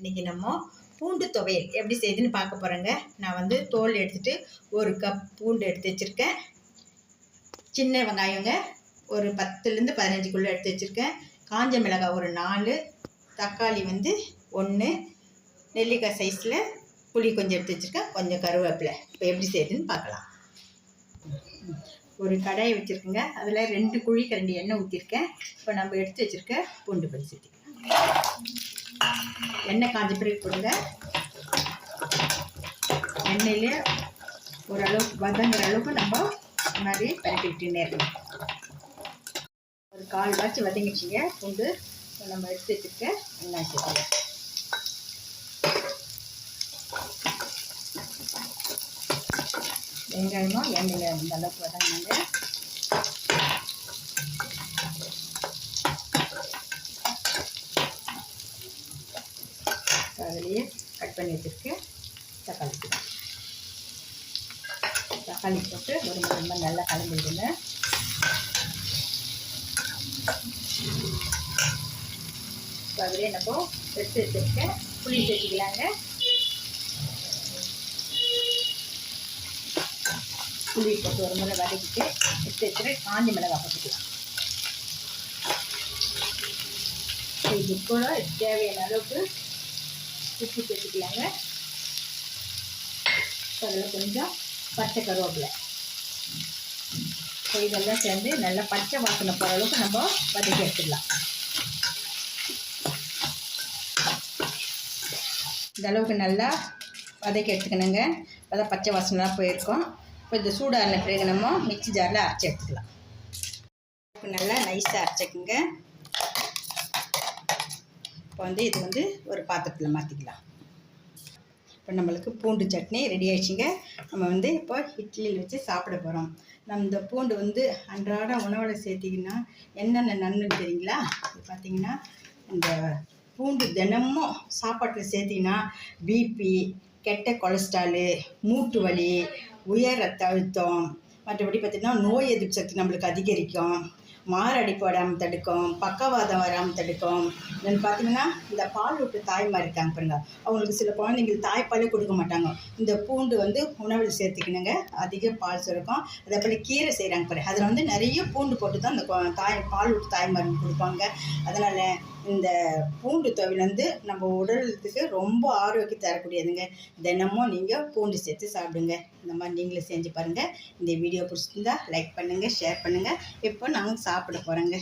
இன்றைக்கி நம்ம பூண்டு துவையல் எப்படி செய்யுதுன்னு பார்க்க போகிறேங்க நான் வந்து தோல் எடுத்துகிட்டு ஒரு கப் பூண்டு எடுத்து வச்சுருக்கேன். சின்ன வெங்காயங்க ஒரு பத்துலேருந்து பதினஞ்சுக்குள்ளே எடுத்து வச்சுருக்கேன். காஞ்ச மிளகாய் ஒரு நாலு தக்காளி வந்து ஒன்று நெல்லிக்காய் சைஸில் புளி கொஞ்சம் எடுத்து வச்சுருக்கேன். கொஞ்சம் கருவேப்பிலை. இப்போ எப்படி செய்யுதுன்னு பார்க்கலாம். ஒரு கடாயை வச்சுருக்கேங்க. அதில் ரெண்டு குழி கரண்டி எண்ணெய் ஊற்றிருக்கேன் இப்போ நம்ம எடுத்து வச்சுருக்க பூண்டு பரிசு எண்ணெய் காஞ்ச பிறகு கொடுங்க எண்ணெயிலே ஓரளவுக்கு வதங்குற அளவுக்கு நம்ம இந்த மாதிரி பரட்டி இருக்கணும் ஒரு கால் வாச்சு வதங்கிச்சிங்க பூண்டு நம்ம எடுத்து வச்சுருக்க எண்ணெய் சேர்த்துக்கலாம். வெங்காயமும் எண்ணெயில் இந்த அளவுக்கு வதங்கினாங்க அதிலேயே கட் பண்ணி வச்சுருக்கேன். தக்காளி போட்டு தக்காளி போட்டு ஒரு ரொம்ப நல்லா கலந்து விடுங்க இப்போ அதிலே நம்ம எடுத்து வச்சுருக்கேன். புளி சேர்த்துக்கலாங்க. புளி போட்டு ஒரு முறை வதக்கிட்டு எடுத்து வச்சுட்டு காஞ்சி மிளகாய் போட்டுக்கலாம். இது கூட தேவையான அளவுக்கு உப்பு சேர்த்துக்கலாங்க அதில் கொஞ்சம் பச்சை கருவேப்பிலை. இதெல்லாம் சேர்ந்து நல்லா பச்சை வாசனை போகிற அளவுக்கு நம்ம வதக்கி எடுத்துக்கலாம். இந்த அளவுக்கு நல்லா வதக்கி எடுத்துக்கணுங்க. அதான் பச்சை வாசனைலாம் போயிருக்கோம். இப்போ இந்த சூடான பிறகு நம்ம மிக்சி ஜாரில் அரைச்சி எடுத்துக்கலாம். நல்லா நைஸாக அரைச்சிக்கோங்க. இப்போ வந்து இது வந்து ஒரு பாத்திரத்தில் மாற்றிக்கலாம் இப்போ நம்மளுக்கு பூண்டு சட்னி ரெடி ஆயிடுச்சுங்க. நம்ம வந்து இப்போ இட்லியில் வச்சு சாப்பிட போகிறோம் நம்ம இந்த பூண்டு வந்து அன்றாட உணவில் சேர்த்திங்கன்னா என்னென்ன நன்மை தெரியுங்களா? இது பார்த்தீங்கன்னா இந்த பூண்டு தினமும் சாப்பாட்டில் சேர்த்திங்கன்னா பிபி கெட்ட கொலஸ்ட்ராலு மூட்டு வலி உயர் ரத்த அழுத்தம் மற்றபடி பார்த்திங்கன்னா நோய் எதிர்ப்பு சக்தி நம்மளுக்கு அதிகரிக்கும். மாரடைப்பு வராமல் தடுக்கும் பக்கவாதம் வராமல் தடுக்கும். தென் பார்த்தீங்கன்னா இந்த பால் விட்டு தாய்மார் இருக்காங்க பாருங்க. அவங்களுக்கு சில குழந்தைங்களுக்கு தாய்ப்பாலே கொடுக்க மாட்டாங்க. இந்த பூண்டு வந்து உணவில் சேர்த்துக்கணுங்க. அதிக பால் சுரக்கும். அதே போல் கீரை செய்கிறாங்க பாரு அதில் வந்து நிறைய பூண்டு போட்டு தான் அந்த தாய் பால் விட்டு தாய்மாருக்கு கொடுப்பாங்க. அதனால் இந்த பூண்டு துவையல் வந்து நம்ம உடலுக்கு ரொம்ப ஆரோக்கியம் தரக்கூடியதுங்க. தினமும் நீங்கள் பூண்டு சேர்த்து சாப்பிடுங்க. இந்த மாதிரி நீங்களும் செஞ்சு பாருங்கள் இந்த வீடியோ பிடிச்சிருந்தா லைக் பண்ணுங்கள் ஷேர் பண்ணுங்கள் இப்போ நாங்கள் சாப்பிட போகிறோங்க